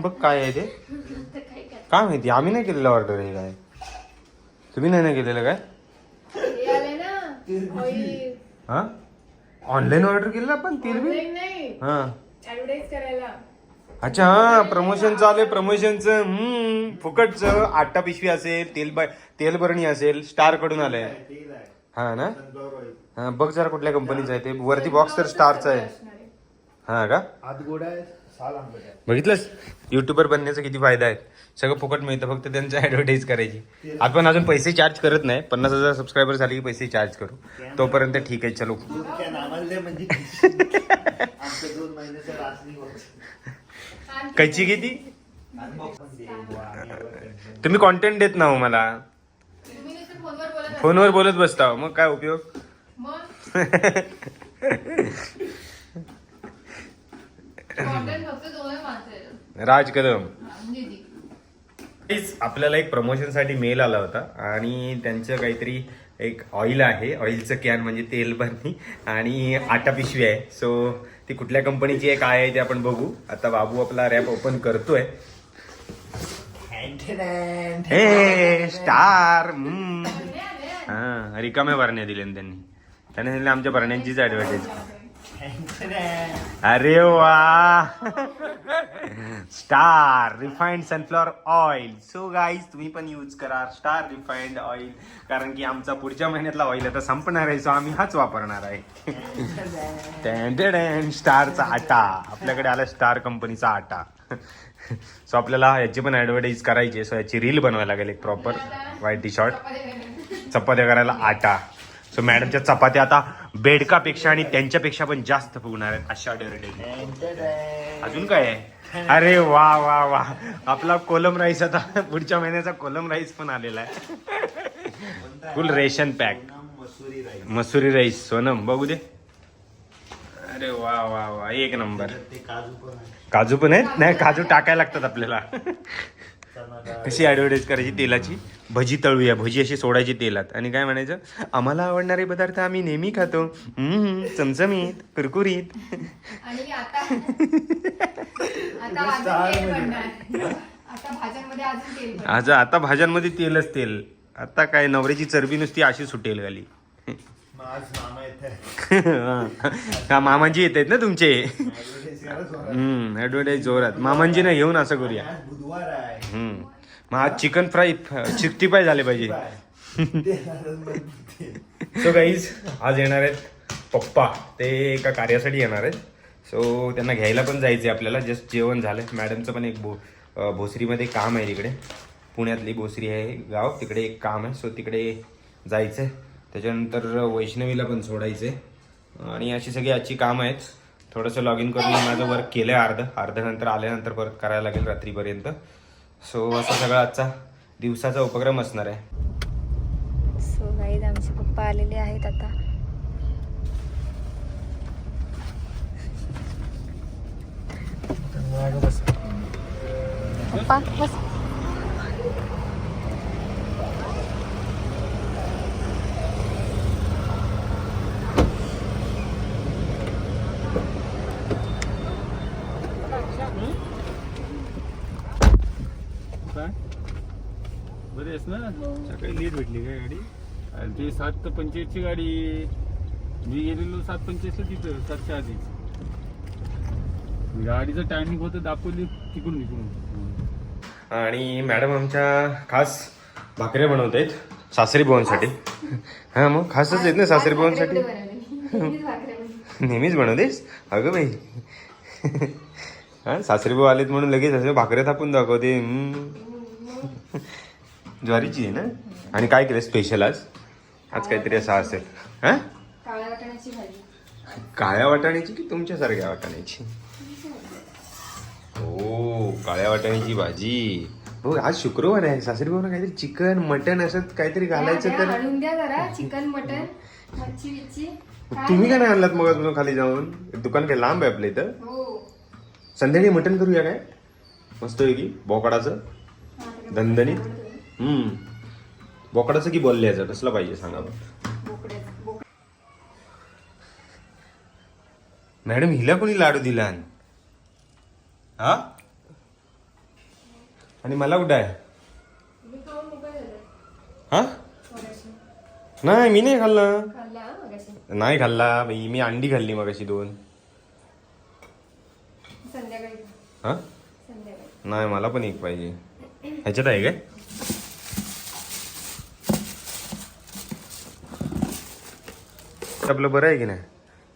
बघ काय आहे ते. काय काय काय माहिती आम्ही नाही केलेलं ऑर्डर हे काय. तुम्ही नाही ना केलेलं काय? हे आले ना ऑइल ऑनलाईन ऑर्डर केलेलं आपण तेल बी? ऑनलाईन नाही. हा. अच्छा हा प्रमोशन चालू आहे प्रमोशनचं हम्म फुकटचं आट्टा पिशवी असेल तेल बाय तेल भरणी असेल स्टारकडून आलंय. हा ना. हा बघ जरा कुठल्या कंपनीचं आहे ते. वरती बॉक्स तर स्टारचा आहे. हा का? आत गोड आहे. बघितलंस? युट्यूबर बनण्याचा किती फायदा आहे. सगळं फुकट मिळतं फक्त त्यांचं ऍडव्हर्टाईज करायची. आपण अजून पैसे चार्ज करत नाही. पन्नास हजार सबस्क्रायबर झाले की पैसे चार्ज करू. तोपर्यंत ठीक आहे चलो. दे म्हणजे. कैची किती. तुम्ही कॉन्टेंट देत ना हो मला. फोनवर बोलत असता. फोनवर बोलत बसता मग काय उपयोग मग content फक्त दोनच माणसं आहेत. राज कदम. आपल्याला एक प्रमोशनसाठी मेल आला होता आणि त्यांचं काहीतरी एक ऑइल आहे. ऑइलचं कॅन म्हणजे तेल बरणी आणि आटा पिशवी आहे. सो ती कुठल्या कंपनीची आहे काय आहे ते आपण बघू. आता बाबू आपला रॅप ओपन करतोय. हे स्टार आले. हा रिकाम्या भरण्या दिल्या त्यांनी. त्याने आमच्या भरण्यांचीच ऍडव्हर्टाईज. अरे वा. Star refined sunflower oil so guys तुम्ही पण यूज करा स्टार रिफाईंड ऑइल कारण की आमचा पुढच्या महिन्यातला ऑइल आता संपणार आहे. सो आम्ही हाच वापरणार आहे. टॅन स्टारचा आटा. आपल्याकडे आला स्टार कंपनीचा आटा. सो आपल्याला याची पण ऍडव्हर्टाईज करायची सो याची रील बनवायला लागेल एक प्रॉपर व्हाईट टी शॉर्ट चपात्या करायला आटा. सो मॅडमच्या चपात्या आता बेडकापेक्षा आणि त्यांच्यापेक्षा पण जास्त फुगणार आहेत. अशा Antenna. अजून काय आहे? अरे वा वा वा. आपला कोलम राईस आता पुढच्या महिन्याचा कोलम राईस पण आलेला आहे. Full ration pack Masuri rice Masuri rice Sonam बघू दे. अरे वा वा वा. एक नंबर. काजू पण आहेत? नाही काजू टाकायला लागतात आपल्याला. कशी ऍडव्हर्टाईज करायची तेलाची? भजी तळूया भजी अशी सोडायची तेलात. आणि काय म्हणायचं? आम्हाला आवडणारे पदार्थ आम्ही नेहमी खातो. हम्म, चमचमीत कुरकुरीत. आज आता भाज्यांमध्ये तेलच तेल. आता काय नवऱ्याची चरबी नुसती अशी सुटेल गाली मग आज मामा येत आहे हा मामांजी येत आहेत ना तुमचे. हम्म ऍडव्हर्टाईज जोरात. मामांजी ना घेऊन असं करूया. हम्म. मग आज चिकन फ्राय सिक्स्टी फाय झाले पाहिजे. सो गाईज आज येणार आहेत पप्पा. ते एका कार्यासाठी येणार आहेत. सो त्यांना घ्यायला पण जायचं आहे आपल्याला. जस्ट जेवण झालं मॅडमचं पण एक भो भोसरीमध्ये काम आहे तिकडे पुण्यातली भोसरी आहे गाव. तिकडे एक काम आहे. सो तिकडे जायचं आहे त्याच्यानंतर वैष्णवीला पण सोडायचं. आहे आणि अशी सगळी आजची कामं आहेत. थोडंसं लॉग इन करून मी माझं वर्क केलं आहे अर्ध. अर्ध्यानंतर आल्यानंतर परत करायला लागेल रात्रीपर्यंत. सो असा सगळा आजचा दिवसाचा उपक्रम असणार आहे. सो गाईज आमचे पप्पा आलेले आहेत आता. पप्पा बस काय बरे आहेस ना? सकाळी लेट भेटली काय गाडी? अरे ती सात तर पंचेचाळीसची गाडी मी गेलेलो सात पंचेचाळीसला तिथं सातच्या आधी. गाडीचं टायमिंग होतं दाखवली तिकडून निघून. आणि मॅडम आमच्या खास भाकऱ्या बनवत आहेत सासरी भवनसाठी. हा मग खासच आहेत ना सासरी भवनसाठी? नेहमीच बनवतेस? अगं बाई. हा सासरी भाऊ आलेत म्हणून लगेच असं भाकऱ्या थापून दाखवते. ज्वारीची आहे ना? आणि काय केलं स्पेशल आज? आज काहीतरी असं असेल. हा? काळ्या वाटाण्याची भाजी. काळ्या वाटाण्याची की तुमच्यासारख्या वाटाण्याची? हो काळ्या वाटाण्याची भाजी. हो आज शुक्रवार आहे. सासरी भाऊ काहीतरी चिकन मटन असं काहीतरी घालायचं तर. आणून द्या जरा. चिकन मटन मच्छी तुम्ही काय नाही. आणलात मग अजून खाली जाऊन? दुकान काय लांब आहे आपल्या इथं? हो. संध्याकाळी मटण करूया काय? मस्त की बोकडाचं. दणदणीत. हम्म. बोकडाचं की बोलल्याचं? कसलं पाहिजे सांगा बरं. मॅडम हिला कोणी लाडू दिला हा? आणि मला कुठं आहे? हा? नाही मी नाही खाल्लं. नाही खाल्ला. बाई, मी अंडी खाल्ली मग अशी दोन हा? नाही मला पण एक पाहिजे. ह्याच्यात आहे काय? आपलं बरं आहे की नाही?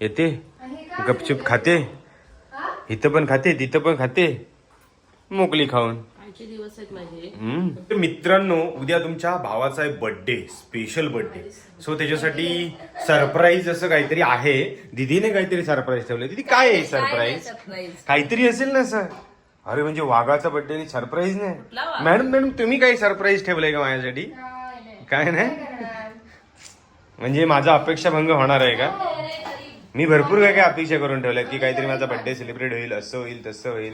येते? गपचूप खाते? इथं पण खाते तिथं पण खाते? मोकली खाऊन. दिवस आहेत माझे. मित्रांनो उद्या तुमच्या भावाचा आहे बर्थडे स्पेशल बर्थडे सो त्याच्यासाठी सरप्राईज असं काहीतरी आहे. दिदीने काहीतरी सरप्राईज ठेवलंय. दिदी काय आहे सरप्राईज काहीतरी असेल ना सर अरे म्हणजे वाघाचा बर्थडे सरप्राईज नाही? मॅडम मॅडम तुम्ही काही सरप्राईज ठेवलंय का माझ्यासाठी? काय नाही. काय नाही? करणार? म्हणजे माझा अपेक्षा भंग होणार आहे का? मी भरपूर काय काय अपेक्षा करून ठेवल्या की काहीतरी माझा बर्थडे सेलिब्रेट होईल असं होईल तसं होईल.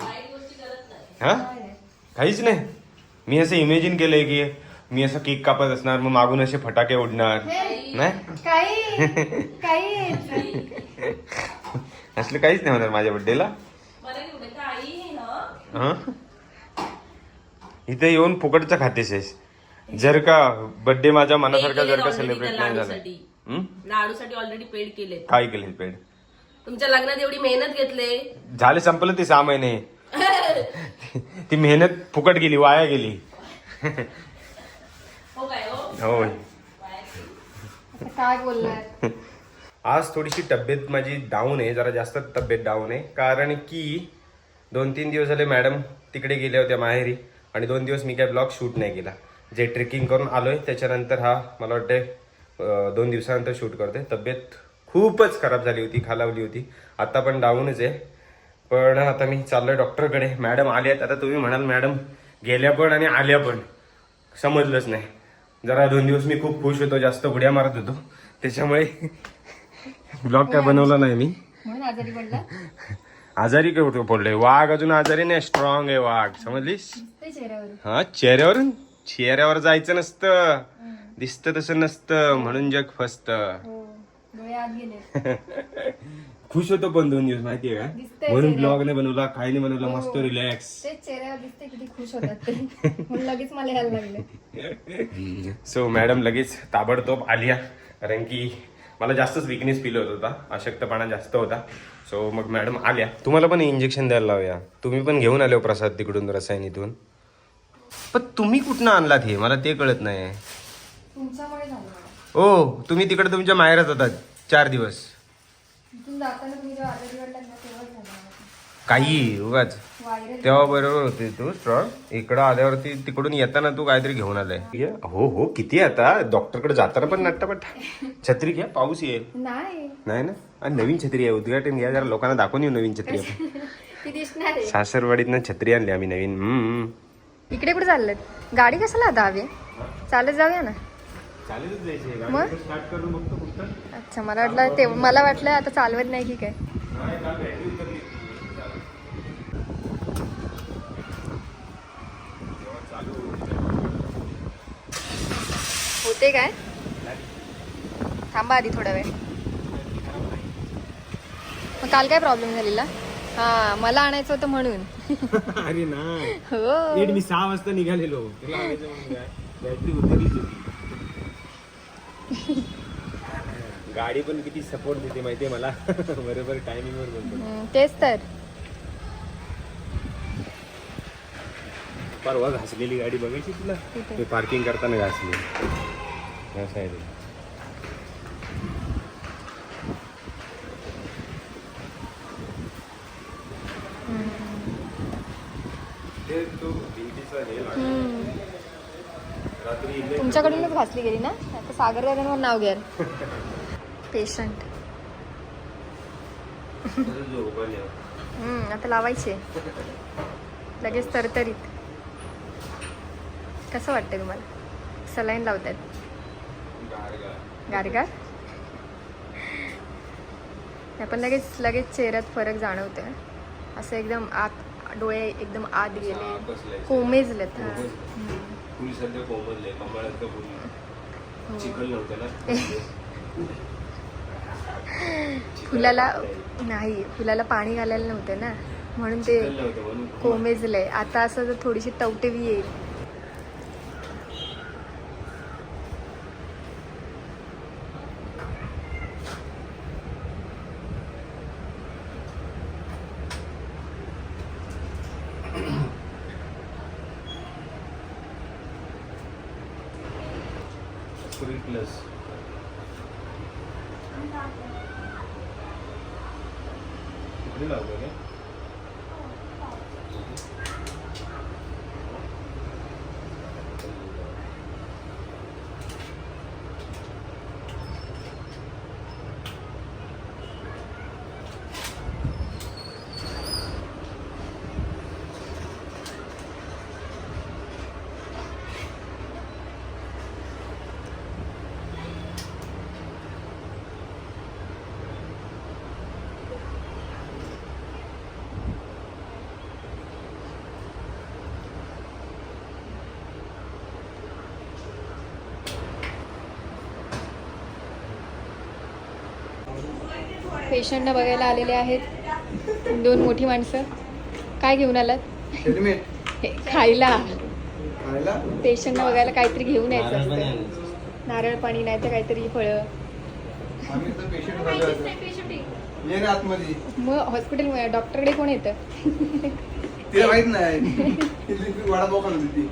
हा? काहीच नाही. मी असं इमेजिन केलंय की मी असं केक कापत असणार मग मागून असे फटाके उडणार. नाही? असलं काहीच नाही होणार माझ्या हा? इथे येऊन फुकटचं खातेस आहेस. जर का बर्थडे माझ्या मनासारखा जर का सेलिब्रेट नाही झाला. लाडूसाठी. हं? लाडूसाठी ऑलरेडी पेड केले काय केले पेड तुमच्या लग्नात एवढी मेहनत घेतले. झाले संपलं ते सहा महिने. ती मेहनत फुकट गेली वाया गेली. हो काय हो? काय बोलणार? आज थोडीशी तब्येत माझी डाऊन आहे जरा जास्त तब्येत डाऊन आहे. कारण की दोन तीन दिवस झाले मॅडम तिकडे गेल्या होत्या माहेरी आणि दोन दिवस मी काय ब्लॉग शूट नाही केला. जे ट्रेकिंग करून आलोय त्याच्यानंतर हा मला वाटते दोन दिवसानंतर शूट करते तब्येत खूपच खराब झाली होती खालावली होती. आता पण डाऊनच आहे. पण आता मी चाललोय डॉक्टरकडे मॅडम आल्या आहेत. आता तुम्ही म्हणाल मॅडम गेल्या पण आणि आल्या पण. समजलंच नाही. जरा दोन दिवस मी खूप खुश होतो. जास्त उड्या मारत होतो. त्याच्यामुळे ब्लॉग काय बनवला नाही मी. आजारी काय होतो पडलोय? वाघ अजून आजारी नाही. स्ट्रॉंग आहे वाघ. समजलीस? हा चेहऱ्यावरून? चेहऱ्यावर जायचं नसतं. दिसतं तसं नसतं. म्हणून जग फसत. हो. खुश होतो पण दोन दिवस माहितीये का? म्हणून. ब्लॉग नाही बनवला काही नाही बनवलं मस्त रिलॅक्स लगेच मला सो मॅडम लगेच ताबडतोब आल्या कारण की मला जास्तच विकनेस फील होत होता. अशक्तपणा जास्त होता. सो मग मॅडम आल्या. तुम्हाला पण इंजेक्शन द्यायला लावूया. तुम्ही पण घेऊन आले हो प्रसाद तिकडून रसायनीतून पण तुम्ही कुठनं आणलात हे? मला ते कळत नाही. तुमच्यामुळे झालं मला. ओ तुम्ही तिकडे तुमच्या माहेरात होतात. चार दिवस. इथून जाताना तुम्ही जेव्हा आजारी पडलात ना तेव्हाच झालं मला. काही उगाच. व्हायरल तेव्हा बरोबर होते तू स्ट्रॉंग इकडं आल्यावरती तिकडून येताना तू काहीतरी घेऊन आलाय. ये, हो हो किती आता? डॉक्टरकडे जाताना पण नट्टापट छत्री घ्या पाऊस येईल. नाही. नाही ना? आणि नवीन छत्री आहे उद्घाटन घ्या जरा लोकांना दाखवून येऊ नवीन छत्री. आपण ती दिसणार आहे. सासरवाडीतनं छत्री आणली आम्ही नवीन. हम्म. इकडे कुठे चाललेत? गाडी कशाला आता हवी? चालत जाऊया ना. मग? अच्छा मला वाटलं ते मला वाटलं आता चालवत नाही की काय. होते काय? थांबा आधी थोडा वेळ. मग काल काय प्रॉब्लेम झालेला? हा मला आणायचं होतं म्हणून. अरे ना. हो. मी सहा वाजता निघालेलो. तुला आणायचं म्हणून काय बॅटरी उतरलीच होती गाडी पण किती सपोर्ट देते माहितीये मला. बरोबर टायमिंग वर बोलतो. हम्म, तेच तर. परवा घासलेली गाडी बघायची तुला? कुठे? मी पार्किंग करताना घासली. ला. ते तो भिंतीचा हे लागला. हम्म. रात्री इले- तुमच्याकडूनच घासली गेली ना? आता सागर दादांवर नाव घ्या पेशंट. आता लावायचे. लगेच तरतरीत. कसं वाटतं तुम्हाला? सलाईन लावतात गारगार. गारगार? आपण लगेच लगेच चेहऱ्यात फरक जाणवतोय. असं एकदम आत डोळे एकदम आत हा, गेले. कोमेजलेत हा. चिखल नव्हतं ना? फुलाला नाही फुलाला पाणी घालायला नव्हतं ना. म्हणून ते कोमेजलंय आता असं जर थोडीशी टवटेवी येईल. प्लस कुठे लावतो पेशंटना बघायला आलेले आहेत. दोन मोठी माणसं. काय घेऊन आलात? हे, खायला. पेशंटना बघायला काहीतरी घेऊन यायचं असतं. नारळ पाणी नाही तर काहीतरी फळं. मग हॉस्पिटल डॉक्टरकडे कोण येतं? तिला माहीत नाही. ती वडापाव खात होती ती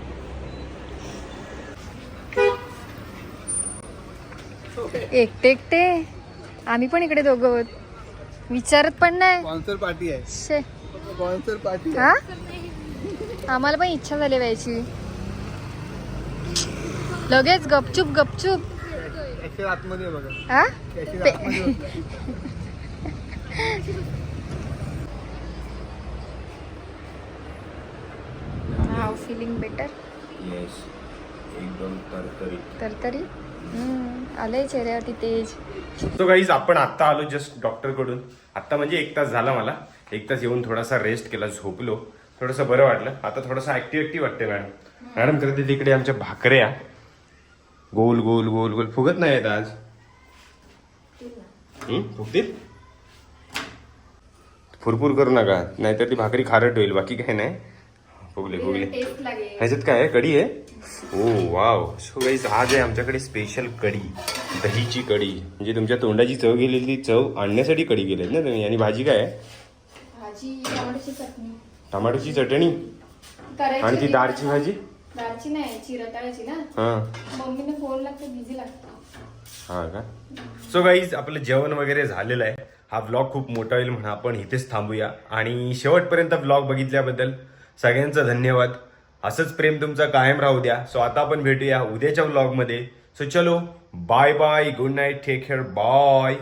एकटे एकटे? आम्ही पण इकडे दोघं आहोत. विचारत पण नाही. स्पॉन्सर पार्टी आहे. शे. स्पॉन्सर पार्टी हा? आम्हाला पण इच्छा झाली व्हायची. लगेच गपचूप गपचूप. आतमध्ये बघा. हा? फिलिंग बेटर येस एकदम तरतरीत. तर तरी हम्म, आलंय चेहऱ्यावरती तेज. सो गाईज आपण आत्ता आलो जस्ट डॉक्टरकडून. आत्ता म्हणजे एक तास झाला मला. एक तास येऊन थोडासा रेस्ट केला झोपलो. थोडंसं बरं वाटलं. आता थोडंसं ऍक्टिव्ह ऍक्टिव्ह वाटते मॅडम मॅडम करते तिकडे आमच्या भाकऱ्या. गोल गोल गोल गोल. फुगत नाही आहेत आज. हं? फुगतील? फुरफुर करू नका. नाहीतर ती भाकरी खारट होईल. बाकी काय नाही. फुगले फुगले. ह्याच्यात काय आहे? कढी आहे? ओ वाव. सो गाईज आज आहे आमच्याकडे स्पेशल कढी दहीची कढी. म्हणजे तुमच्या तोंडाची चव गेलेली चव आणण्यासाठी कढी गेलेत ना तुम्ही. आणि भाजी काय आहे? भाजी टमाटोची चटणी. आणि ती. दाळची भाजी? दाळची नाही चिरताळाची ना. हा. मम्मीने फोन लागते बिझी लागते. हा का? सो गाईज आपलं जेवण वगैरे झालेलं आहे. हा व्लॉग खूप मोठा होईल म्हणून आपण इथेच थांबूया. आणि शेवटपर्यंत व्लॉग बघितल्याबद्दल सगळ्यांचं धन्यवाद. असंच प्रेम तुमचं कायम राहू द्या. सो आता आपण भेटूया उद्याच्या व्लॉगमध्ये सो चलो bye bye good night take care bye